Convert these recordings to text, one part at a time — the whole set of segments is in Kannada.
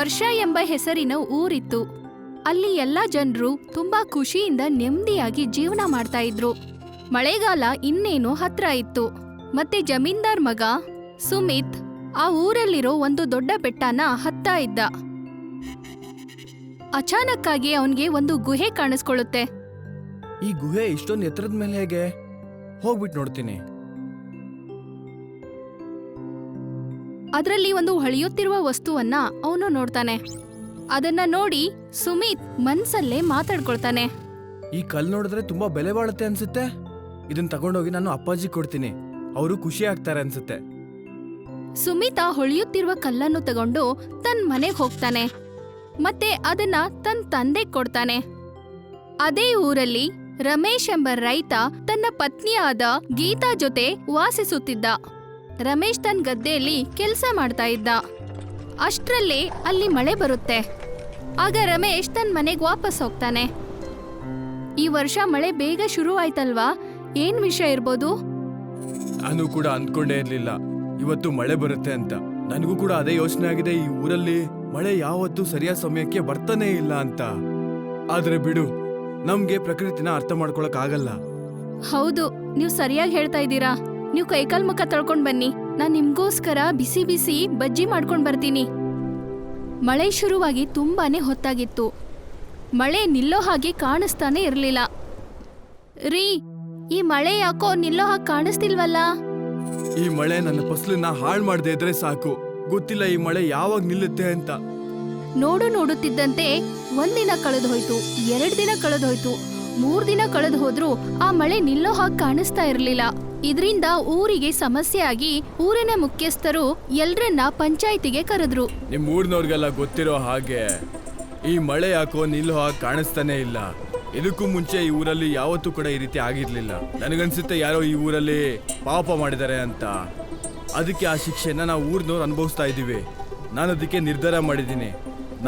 ವರ್ಷ ಎಂಬ ಹೆಸರಿನ ಊರಿತ್ತು. ಅಲ್ಲಿ ಎಲ್ಲ ಜನರು ತುಂಬಾ ಖುಷಿಯಿಂದ ನೆಮ್ಮದಿಯಾಗಿ ಜೀವನ ಮಾಡ್ತಾ ಇದ್ರು. ಮಳೆಗಾಲ ಇನ್ನೇನು ಹತ್ರ ಇತ್ತು. ಮತ್ತೆ ಜಮೀನ್ದಾರ್ ಮಗ, ಸುಮಿತ್, ಆ ಊರಲ್ಲಿರೋ ಒಂದು ದೊಡ್ಡ ಬೆಟ್ಟನ ಹತ್ತಾ ಇದ್ದ. ಅಚಾನಕ್ಕಾಗಿ ಅವನ್ಗೆ ಒಂದು ಗುಹೆ ಕಾಣಿಸ್ಕೊಳ್ಳುತ್ತೆ. ಈ ಗುಹೆ ಇಷ್ಟೊಂದು ಎತ್ತರದ ಮೇಲೆ ಹೇಗೆ? ಹೋಗ್ಬಿಟ್ಟು ನೋಡ್ತೀನಿ. ಅದರಲ್ಲಿ ಒಂದು ಹೊಳೆಯುತ್ತಿರುವ ವಸ್ತುವನ್ನ ಅವನು ನೋಡ್ತಾನೆ. ಅದನ್ನ ನೋಡಿ ಸುಮಿತ್ ಮನ್ಸಲ್ಲೇ ಮಾತಾಡ್ಕೊಳ್ತಾನೆ. ಈ ಕಲ್ ನೋಡಿದ್ರೆ ತುಂಬಾ ಬೆಲೆ ಬಾಳುತ್ತೆ ಅನ್ಸುತ್ತೆ? ಇದನ್ನ ತಗೊಂಡೋಗಿ ನಾನು ಅಪ್ಪಾಜಿ ಕೊಡ್ತೀನಿ. ಅವರು ಖುಷಿ ಆಗ್ತಾರೆ ಅನ್ಸುತ್ತೆ. ಸುಮಿತ ಹೊಳೆಯುತ್ತಿರುವ ಕಲ್ಲನ್ನು ತಗೊಂಡು ತನ್ನ ಮನೆಗೆ ಹೋಗ್ತಾನೆ. ಮತ್ತೆ ಅದನ್ನ ತನ್ನ ತಂದೆ ಕೊಡ್ತಾನೆ. ಅದೇ ಊರಲ್ಲಿ ರಮೇಶ್ ಎಂಬ ರೈತ ತನ್ನ ಪತ್ನಿಯಾದ ಗೀತಾ ಜೊತೆ ವಾಸಿಸುತ್ತಿದ್ದ. ರಮೇಶ್ ತನ್ನ ಗದ್ದೆಯಲ್ಲಿ ಕೆಲಸ ಮಾಡ್ತಾ ಇದ್ದ. ಅಷ್ಟರಲ್ಲಿ ಅಲ್ಲಿ ಮಳೆ ಬರುತ್ತೆ. ಆಗ ರಮೇಶ್ ತನ್ನ ಮನೆಗೆ ವಾಪಸ್ ಹೋಗ್ತಾನೆ. ಈ ವರ್ಷ ಮಳೆ ಬೇಗ ಶುರು ಆಯ್ತಲ್ವಾ? ಏನ್ ವಿಷಯ ಇರ್ಬೋದು? ನಾನು ಕೂಡ ಅಂದ್ಕೊಂಡೇ ಇರ್ಲಿಲ್ಲ. ಇವತ್ತು ಮಳೆ ಬರುತ್ತೆ ಅಂತ. ನನಗೂ ಕೂಡ ಅದೇ ಯೋಚನೆ ಆಗಿದೆ ಈ ಊರಲ್ಲಿ. ಮಳೆ ಯಾವತ್ತೂ ಸರಿಯಾದ ಸಮಯಕ್ಕೆ ಬರ್ತಾನೆ ಇಲ್ಲ ಅಂತ. ಆದ್ರೆ ಬಿಡು ನಮ್ಗೆ ಪ್ರಕೃತಿನ ಅರ್ಥ ಮಾಡ್ಕೊಳಕ್ ಆಗಲ್ಲ. ಹೌದು ನೀವು ಸರಿಯಾಗಿ ಹೇಳ್ತಾ ಇದ್ದೀರಾ? ನೀವು ಕೈಕಾಲ್ ಮುಖ ತೊಳ್ಕೊಂಡ್ ಬನ್ನಿ. ನಾನ್ ನಿಮ್ಗೋಸ್ಕರ ಬಿಸಿ ಬಿಸಿ ಬಜ್ಜಿ ಮಾಡ್ಕೊಂಡ್ ಬರ್ತೀನಿ. ಮಳೆ ಶುರುವಾಗಿ ತುಂಬಾನೇ ಹೊತ್ತಾಗಿತ್ತು. ಮಳೆ ನಿಲ್ಲೋ ಹಾಗೆ ಕಾಣಿಸ್ತಾನೆ ಇರಲಿಲ್ಲ. ರೀ ಈ ಮಳೆ ಯಾಕೋ ನಿಲ್ಲೋ ಹಾಗೆ ಕಾಣಿಸ್ತಿಲ್ವಲ್ಲ? ಈ ಮಳೆ ನನ್ನ ಫಸಲನ್ನ ಹಾಳು ಮಾಡದೆ ಇದ್ರೆ ಸಾಕು. ಗೊತ್ತಿಲ್ಲ ಈ ಮಳೆ ಯಾವಾಗ ನಿಲ್ಲುತ್ತೆ ಅಂತ. ನೋಡು ನೋಡುತ್ತಿದ್ದಂತೆ ಒಂದಿನ ಕಳೆದು ಹೋಯ್ತು ಎರಡ್ ದಿನ ಕಳೆದು ಹೋಯ್ತು ಮೂರ್ ದಿನ ಕಳೆದು ಹೋದ್ರೂ ಆ ಮಳೆ ನಿಲ್ಲೋ ಹಾಗೆ ಕಾಣಿಸ್ತಾ ಇರ್ಲಿಲ್ಲ. ಇದರಿಂದ ಊರಿಗೆ ಸಮಸ್ಯೆ ಆಗಿ ಊರಿನ ಮುಖ್ಯಸ್ಥರು ಎಲ್ರನ್ನ ಪಂಚಾಯಿತಿಗೆ ಕರೆದ್ರು. ನಿಮ್ ಊರ್ನವ್ರಿಗೆಲ್ಲ ಗೊತ್ತಿರೋ ಹಾಗೆ ಈ ಮಳೆ ಯಾಕೋ ನಿಲ್ಲೋ ಹಾಗೆ ಕಾಣಿಸ್ತಾನೆ ಇಲ್ಲ. ಇದಕ್ಕೂ ಮುಂಚೆ ಈ ಊರಲ್ಲಿ ಯಾವತ್ತೂ ಕೂಡ ಈ ರೀತಿ ಆಗಿರ್ಲಿಲ್ಲ. ನನಗನ್ಸುತ್ತೆ ಯಾರೋ ಈ ಊರಲ್ಲಿ ಪಾಪ ಮಾಡಿದ್ದಾರೆ ಅಂತ. ಅದಕ್ಕೆ ಆ ಶಿಕ್ಷೆನ ನಾವು ಊರ್ನವ್ರು ಅನುಭವಿಸ್ತಾ ಇದ್ದೀವಿ. ನಾನು ಅದಕ್ಕೆ ನಿರ್ಧಾರ ಮಾಡಿದ್ದೀನಿ.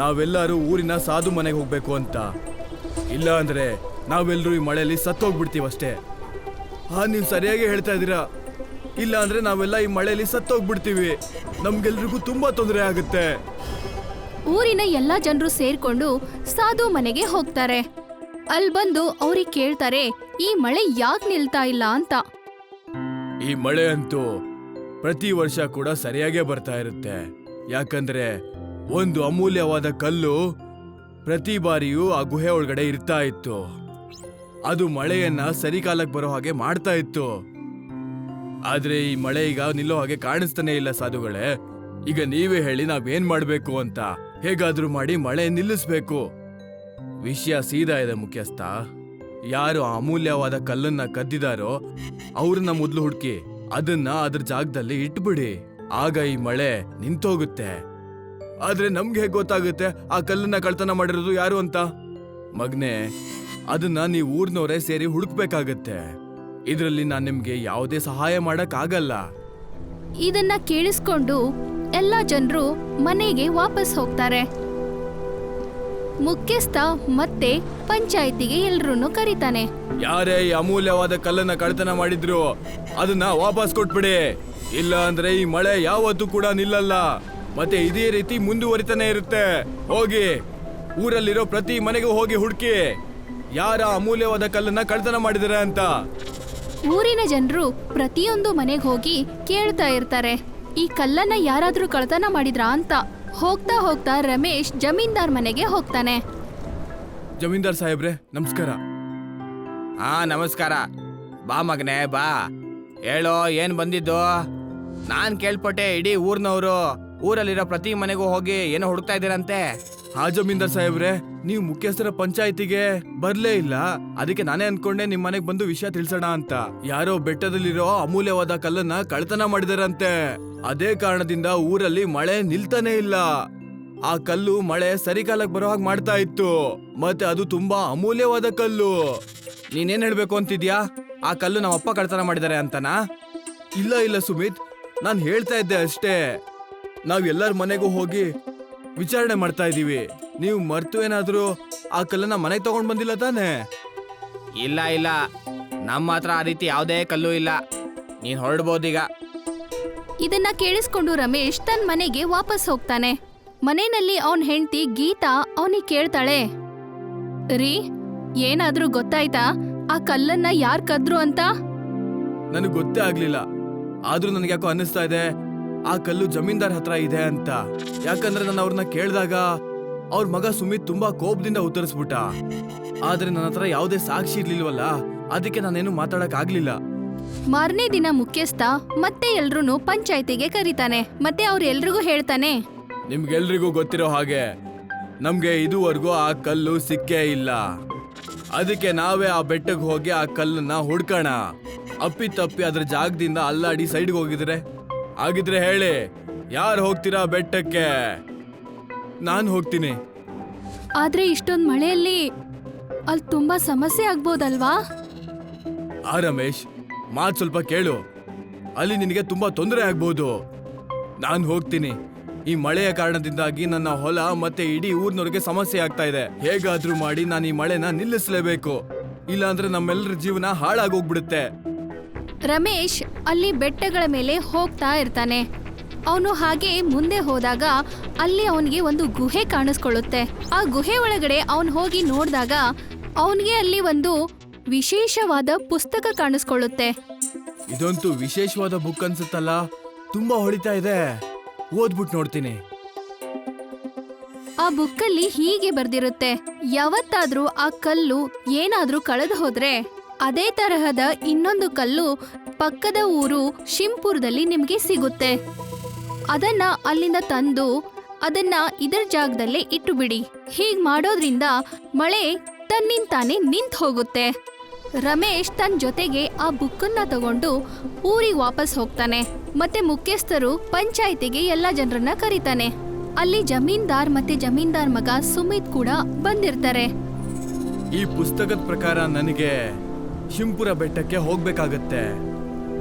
ನಾವೆಲ್ಲರೂ ಊರಿನ ಸಾಧು ಮನೆಗೆ ಹೋಗ್ಬೇಕು ಅಂತ. ಇಲ್ಲ ಅಂದ್ರೆ ನಾವೆಲ್ಲರೂ ಈ ಮಳೆಯಲ್ಲಿ ಸತ್ತೋಗ್ಬಿಡ್ತೀವಷ್ಟೇ. ಹಾ ನೀವು ಸರಿಯಾಗಿ ಹೇಳ್ತಾ ಇದ್ದೀರಾ? ಇಲ್ಲ ಅಂದ್ರೆ ನಾವೆಲ್ಲ ಈ ಮಳೆಯಲ್ಲಿ ಸತ್ತೋಗ್ಬಿಡ್ತೀವಿ. ನಮ್ಗೆಲ್ರಿಗೂ ತುಂಬಾ ತೊಂದರೆ ಆಗುತ್ತೆ. ಊರಿನ ಎಲ್ಲಾ ಜನರು ಸೇರ್ಕೊಂಡು ಸಾಧು ಮನೆಗೆ ಹೋಗ್ತಾರೆ. ಅಲ್ ಬಂದು ಅವ್ರಿಗೆ ಕೇಳ್ತಾರೆ ಈ ಮಳೆ ಯಾಕೆ ನಿಲ್ತಾ ಇಲ್ಲ? ಅಂತ. ಈ ಮಳೆ ಅಂತೂ ಪ್ರತಿ ವರ್ಷ ಕೂಡ ಸರಿಯಾಗೇ ಬರ್ತಾ ಇರುತ್ತೆ. ಯಾಕಂದ್ರೆ ಒಂದು ಅಮೂಲ್ಯವಾದ ಕಲ್ಲು ಪ್ರತಿ ಬಾರಿಯೂ ಆ ಗುಹೆ ಒಳಗಡೆ ಇರ್ತಾ ಇತ್ತು. ಅದು ಮಳೆಯನ್ನ ಸರಿಕಾಲಕ್ಕೆ ಬರೋ ಹಾಗೆ ಮಾಡ್ತಾ ಇತ್ತು. ಆದ್ರೆ ಈ ಮಳೆ ಈಗ ನಿಲ್ಲೋ ಹಾಗೆ ಕಾಣಿಸ್ತಾನೆ ಇಲ್ಲ ಸಾಧುಗಳೇ. ಈಗ ನೀವೇ ಹೇಳಿ ನಾವೇನ್ ಮಾಡ್ಬೇಕು ಅಂತ. ಹೇಗಾದ್ರೂ ಮಾಡಿ ಮಳೆ ನಿಲ್ಲಿಸ್ಬೇಕು. ವಿಷಯ ಸೀದಾ ಇದೆ ಮುಖ್ಯಸ್ಥ. ಯಾರು ಅಮೂಲ್ಯವಾದ ಕಲ್ಲನ್ನ ಕದ್ದಿದಾರೋ ಅವ್ರನ್ನ ಮೊದ್ಲು ಹುಡುಕಿ ಅದನ್ನ ಅದ್ರ ಜಾಗದಲ್ಲಿ ಇಟ್ಬಿಡಿ. ಆಗ ಈ ಮಳೆ ನಿಂತೋಗುತ್ತೆ. ಆದ್ರೆ ನಮ್ಗೆ ಹೇಗೆ ಗೊತ್ತಾಗುತ್ತೆ? ಆ ಕಲ್ಲನ್ನ ಕಳ್ತನ ಮಾಡಿರೋದು ಯಾರು ಅಂತ? ಮಗ್ನೆ ಅದನ್ನ ನೀವು ಊರ್ನವರೇ ಸೇರಿ ಹುಡುಕ್ಬೇಕಾಗತ್ತೆ. ಇದರಲ್ಲಿ ನಾನು ನಿಮ್ಗೆ ಯಾವುದೇ ಸಹಾಯ ಮಾಡಕ್ ಆಗಲ್ಲ ಇದನ್ನ ಕೇಳಿಸ್ಕೊಂಡು ಎಲ್ಲಾ ಜನರು ಮನೆಗೆ ವಾಪಸ್ ಹೋಗ್ತಾರೆ. ಮುಖ್ಯಸ್ಥ ಮತ್ತೆ ಪಂಚಾಯಿತಿಗೆ ಎಲ್ರನ್ನೂ ಕರೀತಾನೆ. ಯಾರೇ ಈ ಅಮೂಲ್ಯವಾದ ಕಲ್ಲನ್ನ ಕಳ್ತನ ಮಾಡಿದ್ರು ಅದನ್ನ ವಾಪಸ್ ಕೊಟ್ಬಿಡಿ. ಇಲ್ಲ ಅಂದ್ರೆ ಈ ಮಳೆ ಯಾವತ್ತೂ ಕೂಡ ನಿಲ್ಲಲ್ಲ. ಮತ್ತೆ ಇದೇ ರೀತಿ ಮುಂದುವರಿತಾನೆ ಇರುತ್ತೆ. ಹೋಗಿ. ಊರಲ್ಲಿರೋ ಪ್ರತಿ ಮನೆಗೂ ಹೋಗಿ ಹುಡುಕಿ. ಯಾರ ಅಮೂಲ್ಯವಾದ ಕಲ್ಲನ್ನ ಕಳ್ತನ ಮಾಡಿದರೆ ಅಂತ? ಊರಿನ ಜನರು ಪ್ರತಿಯೊಂದು ಮನೆಗೆ ಹೋಗಿ ಕೇಳ್ತಾ ಇರ್ತಾರೆ. ಈ ಕಲ್ಲನ್ನ ಯಾರಾದ್ರೂ ಕಳ್ತನ ಮಾಡಿದ್ರಾ ಅಂತ ಹೋಗ್ತಾ ಹೋಗ್ತಾ ರಮೇಶ್ ಜಮೀನ್ದಾರ್ ಮನೆಗೆ ಹೋಗ್ತಾನೆ. ಜಮೀನ್ದಾರ್ ಸಾಹೇಬ್ರೆ ನಮಸ್ಕಾರ. ಹಾ ನಮಸ್ಕಾರ. ಬಾ ಮಗನೇ ಬಾ. ಹೇಳೋ ಏನ್ ಬಂದಿದ್ದು? ನಾನ್ ಕೇಳ್ಪಟ್ಟೆ ಇಡೀ ಊರ್ನವರು. ಊರಲ್ಲಿರೋ ಪ್ರತಿ ಮನೆಗೂ ಹೋಗಿ ಏನೋ ಹುಡುಕ್ತಾ ಇದ್ದೀರಂತೆ. ಹಾ ಜಮೀನ್ದಾರ್ ಸಾಹೇಬ್ರೆ, ನೀವು ಮುಖ್ಯಸ್ಥರ ಪಂಚಾಯತಿಗೆ ಬರ್ಲೇ ಇಲ್ಲ. ಅದಕ್ಕೆ ನಾನೇ ಅನ್ಕೊಂಡೆ ನಿಮ್ ಮನೆಗ್ ಬಂದು ವಿಷಯ ತಿಳ್ಸೋಣ ಅಂತ. ಯಾರೋ ಬೆಟ್ಟದಲ್ಲಿರೋ ಅಮೂಲ್ಯವಾದ ಕಲ್ಲನ್ನ ಕಳ್ತನ ಮಾಡಿದಾರಂತೆ. ಅದೇ ಕಾರಣದಿಂದ ಊರಲ್ಲಿ ಮಳೆ ನಿಲ್ತಾನೆ ಇಲ್ಲ. ಆ ಕಲ್ಲು ಮಳೆ ಸರಿಕಾಲಕ್ಕೆ ಬರೋ ಹಾಗೆ ಮಾಡ್ತಾ ಇತ್ತು. ಮತ್ತೆ ಅದು ತುಂಬಾ ಅಮೂಲ್ಯವಾದ ಕಲ್ಲು. ನೀನೇನ್ ಹೇಳ್ಬೇಕು ಅಂತಿದ್ಯಾ? ಆ ಕಲ್ಲು ನಮ್ಮಪ್ಪ ಕಳ್ತನ ಮಾಡಿದಾರೆ ಅಂತನಾ? ಇಲ್ಲ ಇಲ್ಲ ಸುಮಿತ್. ನಾನು ಹೇಳ್ತಾ ಇದ್ದೆ ಅಷ್ಟೇ. ನಾವ್ ಎಲ್ಲರ ಮನೆಗೂ ಹೋಗಿ ವಿಚಾರಣೆ ಮಾಡ್ತಾ ಇದೀವಿ. ನೀವು ಮರ್ತು ಏನಾದ್ರೂ ಆ ಕಲ್ಲನ್ನ ಮನೆಗೆ ತಗೊಂಡ್ ಬಂದಿಲ್ಲ ತಾನೇ? ಇಲ್ಲ ಇಲ್ಲ. ನಮ್ಮ ಹತ್ರ ಆ ರೀತಿ ಯಾವುದೇ ಕಲ್ಲು ಇಲ್ಲ. ನೀನ್ ಹೊರಡ್ಬೋದೀಗ. ಇದನ್ನ ಕೇಳಿಸ್ಕೊಂಡು ರಮೇಶ್ ತನ್ನ ಮನೆಗೆ ವಾಪಸ್ ಹೋಗ್ತಾನೆ. ಮನೆಯಲ್ಲಿ ಅವನ್ ಹೆಂಡತಿ ಗೀತಾ ಅವನಿಗೆ ಕೇಳ್ತಾಳೆ. ರೀ ಏನಾದ್ರೂ ಗೊತ್ತಾಯ್ತಾ? ಆ ಕಲ್ಲನ್ನ ಯಾರ್ ಕದ್ರು ಅಂತ? ನನಗೆ ಗೊತ್ತೇ ಆಗ್ಲಿಲ್ಲ. ಆದ್ರೂ ನನಗೆ ಯಾಕೋ ಅನ್ನಿಸ್ತಾ ಇದೆ. ಆ ಕಲ್ಲು ಜಮೀನ್ದಾರ್ ಹತ್ರ ಇದೆ ಅಂತ. ಯಾಕಂದ್ರೆ ನಾನು ಅವ್ರನ್ನ ಕೇಳಿದಾಗ ಅವ್ರ ಮಗ ಸುಮಿತ್ ತುಂಬಾ ಕೋಪದಿಂದ ಉತ್ತರಿಸ್ಬಿಟ್ಟ. ಆದ್ರೆ ನನ್ನ ಹತ್ರ ಯಾವುದೇ ಸಾಕ್ಷಿ ಇರ್ಲಿಲ್ವಲ್ಲ ಅದಕ್ಕೆ ನಾನೇನು ಮಾತಾಡಕ್ ಆಗ್ಲಿಲ್ಲ ಮಾರನೇ ದಿನ ಮುಖ್ಯಸ್ಥ ಮತ್ತೆ ಎಲ್ರೂ ಪಂಚಾಯತಿಗೆ ಕರೀತಾನೆ ಮತ್ತೆ ಅವ್ರ ಎಲ್ರಿಗೂ ಹೇಳ್ತಾನೆ. ನಿಮ್ಗೆಲ್ರಿಗೂ ಗೊತ್ತಿರೋ ಹಾಗೆ ನಮ್ಗೆ ಇದುವರೆಗೂ ಆ ಕಲ್ಲು ಸಿಕ್ಕೇ ಇಲ್ಲ. ಅದಕ್ಕೆ ನಾವೇ ಆ ಬೆಟ್ಟಕ್ಕೆ ಹೋಗಿ ಆ ಕಲ್ಲನ್ನ ಹುಡ್ಕೋಣ. ಅಪ್ಪಿ ತಪ್ಪಿ ಅದ್ರ ಜಾಗದಿಂದ ಅಲ್ಲಾಡಿ ಸೈಡ್ಗೆ ಹೋಗಿದ್ರೆ ಆಗಿದ್ರೆ ಹೇಳಿ ಯಾರು ಹೋಗ್ತೀರಾ ಬೆಟ್ಟಕ್ಕೆ? ನಾನು ಹೋಗ್ತೀನಿ. ಆದ್ರೆ ಇಷ್ಟೊಂದ್ ಮಳೆಯಲ್ಲಿ ಅಲ್ಲಿ ತುಂಬಾ ಸಮಸ್ಯೆ ಆಗ್ಬೋದಲ್ವಾ? ಆ ರಮೇಶ್ ಮಾತು ಸ್ವಲ್ಪ ಕೇಳು. ಅಲ್ಲಿ ನಿನಗೆ ತುಂಬಾ ತೊಂದರೆ ಆಗ್ಬೋದು. ನಾನು ಹೋಗ್ತೀನಿ. ಈ ಮಳೆಯ ಕಾರಣದಿಂದಾಗಿ ನನ್ನ ಹೊಲ ಮತ್ತೆ ಇಡೀ ಊರ್ನವ್ರಿಗೆ ಸಮಸ್ಯೆ ಆಗ್ತಾ ಇದೆ. ಹೇಗಾದ್ರೂ ಮಾಡಿ ನಾನು ಈ ಮಳೆನ ನಿಲ್ಲಿಸಲೇಬೇಕು. ಇಲ್ಲಾಂದ್ರೆ ನಮ್ಮೆಲ್ಲರ ಜೀವನ ಹಾಳಾಗೋಗ್ಬಿಡುತ್ತೆ. ರಮೇಶ್ ಅಲ್ಲಿ ಬೆಟ್ಟಗಳ ಮೇಲೆ ಹೋಗ್ತಾ ಇರ್ತಾನೆ. ಅವನು ಹಾಗೆ ಮುಂದೆ ಹೋದಾಗ ಅಲ್ಲಿ ಅವನಿಗೆ ಒಂದು ಗುಹೆ ಕಾಣಿಸ್ಕೊಳ್ಳುತ್ತೆ. ಆ ಗುಹೆ ಒಳಗಡೆ ಅವನು ಹೋಗಿ ನೋಡಿದಾಗ ಅವನಿಗೆ ಅಲ್ಲಿ ಒಂದು ವಿಶೇಷವಾದ ಪುಸ್ತಕ ಕಾಣಿಸ್ಕೊಳ್ಳುತ್ತೆ. ಇದಂತೂ ವಿಶೇಷವಾದ ಬುಕ್ ಅನ್ಸುತ್ತಲ್ಲ? ತುಂಬಾ ಹೊಳಿತಾ ಇದೆ. ಓದ್ಬಿಟ್ಟು ನೋಡ್ತೀನಿ. ಆ ಬುಕ್ಕಲ್ಲಿ ಹೀಗೆ ಬರ್ದಿರುತ್ತೆ. ಯಾವತ್ತಾದ್ರೂ ಆ ಕಲ್ಲು ಏನಾದ್ರೂ ಕಳೆದು ಹೋದ್ರೆ ಅದೇ ತರಹದ ಇನ್ನೊಂದು ಕಲ್ಲು ಪಕ್ಕದ ಊರು ಶಿಂಪುರದಲ್ಲಿ ನಿಮಗೆ ಸಿಗುತ್ತೆ. ಅದನ್ನ ಅಲ್ಲಿಂದ ತಂದು ಅದನ್ನ ಇದರ ಜಾಗದಲ್ಲೇ ಇಟ್ಟು ಬಿಡಿ ಹೀಗ್ ಮಾಡೋದ್ರಿಂದ ಮಳೆ ತನ್ನಿಂತಾನೆ ನಿಂತ್ ಹೋಗುತ್ತೆ. ರಮೇಶ್ ತನ್ನ ಜೊತೆಗೆ ಆ ಬುಕ್ಕನ್ನ ತಗೊಂಡು ಊರಿಗೆ ವಾಪಸ್ ಹೋಗ್ತಾನೆ. ಮತ್ತೆ ಮುಖ್ಯಸ್ಥರು ಪಂಚಾಯಿತಿಗೆ ಎಲ್ಲ ಜನರನ್ನ ಕರೀತಾನೆ. ಅಲ್ಲಿ ಜಮೀನ್ದಾರ್ ಮತ್ತೆ ಜಮೀನ್ದಾರ್ ಮಗ ಸುಮಿತ್ ಕೂಡ ಬಂದಿರ್ತಾರೆ. ಈ ಪುಸ್ತಕದ ಪ್ರಕಾರ ನನಗೆ ಶಿಂಪುರ ಬೆಟ್ಟಕ್ಕೆ ಹೋಗ್ಬೇಕಾಗತ್ತೆ.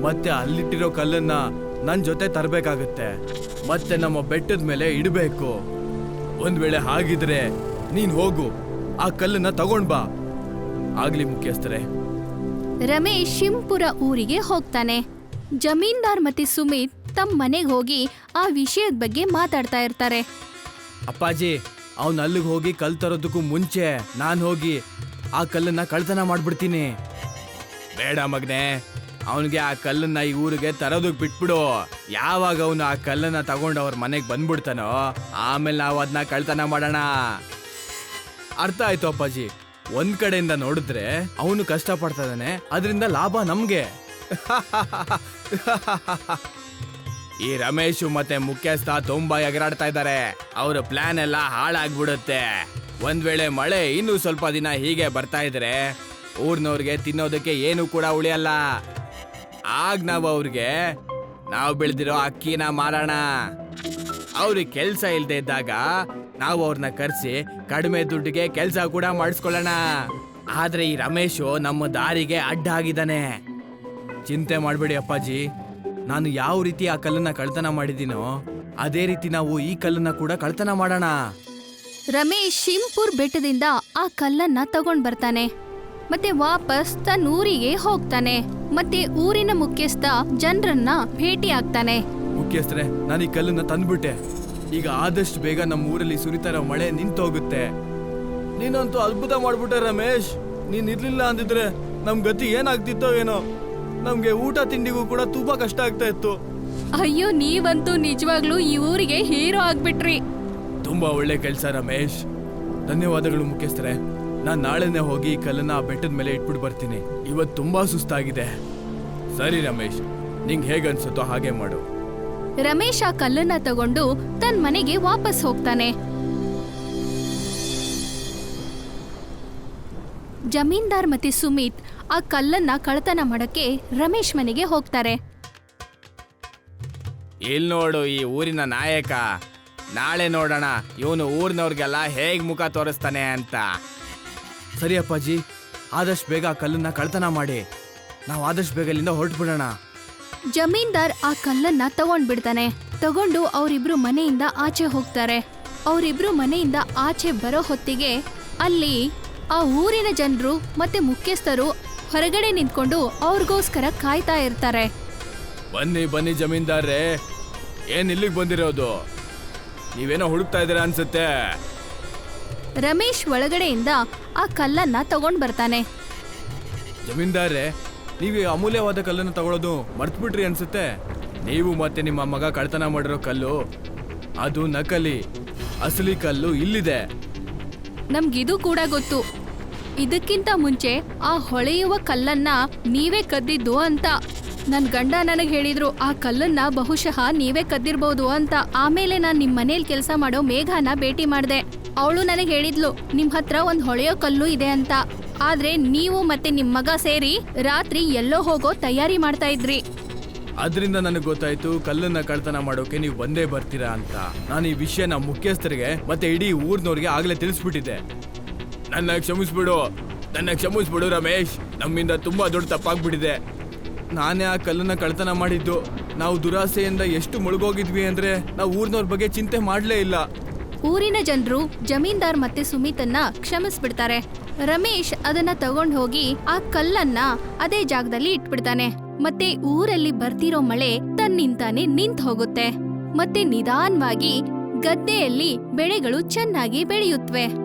ಮತ್ತೆ ಅಲ್ಲಿಟ್ಟಿರೋ ಕಲ್ಲನ್ನ ನನ್ನ ಜೊತೆ ತರಬೇಕಾಗತ್ತೆ. ಮತ್ತೆ ನಮ್ಮ ಬೆಟ್ಟದ ಮೇಲೆ ಇಡಬೇಕು. ಒಂದ್ ವೇಳೆ ಹಾಗಿದ್ರೆ ನೀನ್ ಹೋಗು. ಆ ಕಲ್ಲನ್ನ ತಗೊಂಡ್ ಬಾ. ಆಗ್ಲಿ ಮುಖ್ಯಸ್ಥರೇ. ರಮೇಶ್ ಶಿಂಪುರ ಊರಿಗೆ ಹೋಗ್ತಾನೆ. ಜಮೀನ್ದಾರ್ ಮತ್ತೆ ಸುಮಿತ್ ತಮ್ಮ ಮನೆಗೆ ಹೋಗಿ ಆ ವಿಷಯದ ಬಗ್ಗೆ ಮಾತಾಡ್ತಾ ಇರ್ತಾರೆ. ಅಪ್ಪಾಜಿ ಅವನ್ ಅಲ್ಲಿಗೆ ಹೋಗಿ ಕಲ್ ತರೋದಕ್ಕೂ ಮುಂಚೆ ನಾನ್ ಹೋಗಿ ಆ ಕಲ್ಲನ್ನ ಕಳ್ತನ ಮಾಡ್ಬಿಡ್ತೀನಿ. ಬೇಡ ಮಗ್ನೆ. ಅವನಿಗೆ ಆ ಕಲ್ಲನ್ನ ಈ ಊರಿಗೆ ತರೋದಕ್ಕೆ ಬಿಟ್ಬಿಡು. ಯಾವಾಗ ಅವನು ಆ ಕಲ್ಲನ್ನ ತಗೊಂಡು ಅವ್ರ ಮನೆಗೆ ಬಂದ್ಬಿಡ್ತಾನೋ, ಆಮೇಲೆ ನಾವು ಅದನ್ನ ಕಳ್ತನ ಮಾಡೋಣ. ಅರ್ಥ ಆಯ್ತು ಅಪ್ಪಾಜಿ. ಒಂದ್ ಕಡೆಯಿಂದ ನೋಡಿದ್ರೆ ಅವನು ಕಷ್ಟ ಪಡ್ತಾ ಅದರಿಂದ ಲಾಭ ನಮ್ಗೆ. ಈ ರಮೇಶು ಮತ್ತೆ ಮುಖ್ಯಸ್ಥ ತುಂಬಾ ಎಗರಾಡ್ತಾ ಇದ್ದಾರೆ. ಅವ್ರ ಪ್ಲಾನ್ ಎಲ್ಲ ಹಾಳಾಗ್ಬಿಡುತ್ತೆ. ಒಂದ್ ವೇಳೆ ಮಳೆ ಇನ್ನೂ ಸ್ವಲ್ಪ ದಿನ ಹೀಗೆ ಬರ್ತಾ ಇದ್ರೆ ಊರ್ನವ್ರಿಗೆ ತಿನ್ನೋದಕ್ಕೆ ಏನು ಕೂಡ ಉಳಿಯಲ್ಲ. ಆಗ ನಾವು ಅವ್ರಿಗೆ, ನಾವು ಬೆಳೆದಿರೋ ಅಕ್ಕಿನ ಮಾರೋಣ. ಅವ್ರಿಗೆ ಕೆಲಸ ಇಲ್ಲದೆ ಇದ್ದಾಗ ನಾವು ಅವ್ರನ್ನ ಕರೆಸಿ ಕಡಿಮೆ ದುಡ್ಡಿಗೆ ಕೆಲಸ ಕೂಡ ಮಾಡಿಸ್ಕೊಳ್ಳೋಣ. ಆದ್ರೆ ಈ ರಮೇಶು ನಮ್ಮ ದಾರಿಗೆ ಅಡ್ಡ ಆಗಿದ್ದಾನೆ ಚಿಂತೆ ಮಾಡಬೇಡಿ ಅಪ್ಪಾಜಿ. ನಾನು ಯಾವ ರೀತಿ ಆ ಕಲ್ಲನ್ನ ಕಳ್ತನ ಮಾಡಿದ್ದೀನೋ, ಅದೇ ರೀತಿ ನಾವು ಈ ಕಲ್ಲನ್ನ ಕೂಡ ಕಳ್ತನ ಮಾಡೋಣ. ರಮೇಶ್ ಶಿಂಪುರ್ ಬೆಟ್ಟದಿಂದ ಆ ಕಲ್ಲನ್ನ ತಗೊಂಡ್ ಬರ್ತಾನೆ. ಮತ್ತೆ ವಾಪಸ್ ತನ್ನ ಊರಿಗೆ ಹೋಗ್ತಾನೆ. ಮತ್ತೆ ಊರಿನ ಮುಖ್ಯಸ್ಥ ಜನರನ್ನ ಭೇಟಿ ಆಗ್ತಾನೆ ಮುಖ್ಯಸ್ಥರೇ ನಾನು ಈ ಕಲ್ಲನ್ನ ತಂದ್ಬಿಟ್ಟೆ. ಈಗ ಆದಷ್ಟು ಬೇಗ ನಮ್ಮ ಊರಲ್ಲಿ ಸುರಿತಾರ ಮಳೆ ನಿಂತೋಗುತ್ತೆ. ನೀನಂತೂ ಅದ್ಭುತ ಮಾಡ್ಬಿಟ್ಟೆ ರಮೇಶ್. ನೀನ್ ಇರ್ಲಿಲ್ಲ ಅಂದಿದ್ರೆ ನಮ್ ಗತಿ ಏನಾಗ್ತಿತ್ತೋ ಏನೋ. ನಮ್ಗೆ ಊಟ ತಿಂಡಿಗೂ ಕೂಡ ತುಂಬಾ ಕಷ್ಟ ಆಗ್ತಾ ಇತ್ತು. ಅಯ್ಯೋ ನೀವಂತೂ ನಿಜವಾಗ್ಲೂ ಈ ಊರಿಗೆ ಹೀರೋ ಆಗ್ಬಿಟ್ರಿ. ತುಂಬಾ ಒಳ್ಳೆ ಕೆಲಸ ರಮೇಶ್. ಧನ್ಯವಾದಗಳು ಮುಖ್ಯಸ್ಥರೇ. ನಾನ್ ನಾಳೆನೆ ಹೋಗಿ ಈ ಕಲ್ಲನ್ನ ಆ ಬೆಟ್ಟದ ಮೇಲೆ ಇಟ್ಬಿಟ್ಟು ಬರ್ತೀನಿ. ಇವತ್ತು ತುಂಬಾ ಸುಸ್ತಾಗಿದೆ. ಸರಿ ರಮೇಶ್ ನಿಂಗೆ ಹೇಗನ್ಸುತ್ತೋ ಹಾಗೆ ಮಾಡು. ರಮೇಶ್ ಆ ಕಲ್ಲನ್ನ ತಗೊಂಡು ತನ್ನ ಮನೆಗೆ ವಾಪಸ್ ಹೋಗ್ತಾನೆ. ಜಮೀನ್ದಾರ್ ಮತ್ತೆ ಸುಮಿತ್ ಆ ಕಲ್ಲನ್ನ ಕಳತನ ಮಾಡಕ್ಕೆ ರಮೇಶ್ ಮನೆಗೆ ಹೋಗ್ತಾರೆ. ಇಲ್ ನೋಡು ಈ ಊರಿನ ನಾಯಕ. ನಾಳೆ ನೋಡೋಣ ಇವನು ಊರಿನವ್ರಿಗೆಲ್ಲ ಹೇಗ್ ಮುಖ ತೋರಿಸ್ತಾನೆ ಅಂತ. ಸರಿ ಅಪ್ಪಾಜಿ ಆದಷ್ಟು ಬೇಗ ಆ ಕಲ್ಲನ್ನ ಕಳ್ತನ ಮಾಡಿ. ನಾವು ಆದಷ್ಟು ಬೇಗ ಇಲ್ಲಿಂದ ಹೊರಟು ಬಿಡೋಣ ಜಮೀನ್ದಾರ್ ಆ ಕಲ್ಲನ್ನ ತಗೊಂಡ್ ಬಿಡ್ತಾನೆ ತಗೊಂಡು ಅವರಿಬ್ರು ಮನೆಯಿಂದ ಆಚೆ ಹೋಗ್ತಾರೆ. ಅವರಿಬ್ರು ಮನೆಯಿಂದ ಆಚೆ ಬರೋ ಹೊತ್ತಿಗೆ ಅಲ್ಲಿ ಆ ಊರಿನ ಜನರು ಮತ್ತೆ ಮುಖ್ಯಸ್ಥರು ಹೊರಗಡೆ ನಿಂತ್ಕೊಂಡು ಅವ್ರಿಗೋಸ್ಕರ ಕಾಯ್ತಾ ಇರ್ತಾರೆ. ಬನ್ನಿ ಬನ್ನಿ ಜಮೀನ್ದಾರ್ರೆ. ಏನ್ ಇಲ್ಲಿಗೆ ಬಂದಿರೋದು? ನೀವೇನೋ ಹುಡುಕ್ತಾ ಇದ್ದೀರಾ ಅನ್ಸುತ್ತೆ. ರಮೇಶ್ ಒಳಗಡೆಯಿಂದ ಆ ಕಲ್ಲನ್ನ ತಗೊಂಡ್ ಬರ್ತಾನೆ. ಜಮೀನ್ದಾರೆ ನೀವು ಈ ಅಮೂಲ್ಯವಾದ ಕಲ್ಲನ್ನು ತಗೊಳ್ಳೋದು ಮರ್ತ್ಬಿಟ್ರಿ ಅನ್ಸುತ್ತೆ. ನೀವು ಮತ್ತೆ ನಿಮ್ಮ ಮಗ ಕಳ್ತನ ಮಾಡಿರೋ ಕಲ್ಲು ಅದು ನಕಲಿ ಅಸಲಿ ಕಲ್ಲು ಇಲ್ಲಿದೆ. ನಮ್ಗಿದು ಕೂಡ ಗೊತ್ತು. ಇದಕ್ಕಿಂತ ಮುಂಚೆ ಆ ಹೊಳೆಯುವ ಕಲ್ಲನ್ನ ನೀವೇ ಕದ್ದಿದ್ದು ಅಂತ. ನನ್ ಗಂಡ ನನಗೆ ಹೇಳಿದ್ರು ಆ ಕಲ್ಲನ್ನ ಬಹುಶಃ ನೀವೇ ಕದ್ದಿರ್ಬೋದು ಅಂತ. ಆಮೇಲೆ ನಾನು ನಿಮ್ಮ ಮನೇಲಿ ಕೆಲಸ ಮಾಡೋ ಮೇಘನ ಭೇಟಿ ಮಾಡ್ದೆ. ಅವಳು ನನಗೆ ಹೇಳಿದ್ಲು, ನಿಮ್ ಹತ್ರ ಒಂದ್ ಹೊಳೆಯೋ ಕಲ್ಲು ಇದೆ ಅಂತ. ಆದ್ರೆ ನೀವು ಮತ್ತೆ ನಿಮ್ ಮಗ ಸೇರಿ ರಾತ್ರಿ ಎಲ್ಲೋ ಹೋಗೋ ತಯಾರಿ ಮಾಡ್ತಾ ಇದ್ರಿ. ಅದರಿಂದ ನನಗೆ ಗೊತ್ತಾಯ್ತು, ಕಲ್ಲನ್ನ ಕಳ್ತನ ಮಾಡೋಕೆ ನೀವು ಬಂದೇ ಬರ್ತೀರಾ ಅಂತ. ನಾನು ಈ ವಿಷಯನ ಮುಖ್ಯಸ್ಥರಿಗೆ ಮತ್ತೆ ಇಡೀ ಊರ್ನವ್ರಿಗೆ ಆಗ್ಲೇ ತಿಳಿಸ್ಬಿಟ್ಟಿದ್ದೆ. ನನ್ನ ಕ್ಷಮಿಸ್ಬಿಡು ನನ್ನ ಕ್ಷಮಿಸ್ಬಿಡು ರಮೇಶ್. ನಮ್ಮಿಂದ ತುಂಬಾ ದೊಡ್ಡ ತಪ್ಪಾಗ್ಬಿಟ್ಟಿದೆ. ನಾನೇ ಆ ಕಲ್ಲನ್ನ ಕಳ್ತನ ಮಾಡಿದ್ದು. ನಾವು ದುರಾಸೆಯಿಂದ ಎಷ್ಟು ಮುಳುಗೋಗಿದ್ವಿ ಅಂದ್ರೆ ನಾವು ಊರ್ನವ್ರ ಬಗ್ಗೆ ಚಿಂತೆ ಮಾಡ್ಲೇ ಇಲ್ಲ. ಊರಿನ ಜನರು ಜಮೀನ್ದಾರ್ ಮತ್ತೆ ಸುಮಿತನ್ನ ಕ್ಷಮಿಸ್ಬಿಡ್ತಾರೆ. ರಮೇಶ್ ಅದನ್ನ ತಗೊಂಡ್ ಹೋಗಿ ಆ ಕಲ್ಲನ್ನ ಅದೇ ಜಾಗದಲ್ಲಿ ಇಟ್ಬಿಡ್ತಾನೆ. ಮತ್ತೆ ಊರಲ್ಲಿ ಬರ್ತಿರೋ ಮಳೆ ತನ್ನಿಂತಾನೆ ನಿಂತ್ ಹೋಗುತ್ತೆ. ಮತ್ತೆ ನಿಧಾನವಾಗಿ ಗದ್ದೆಯಲ್ಲಿ ಬೆಳೆಗಳು ಚೆನ್ನಾಗಿ ಬೆಳೆಯುತ್ತವೆ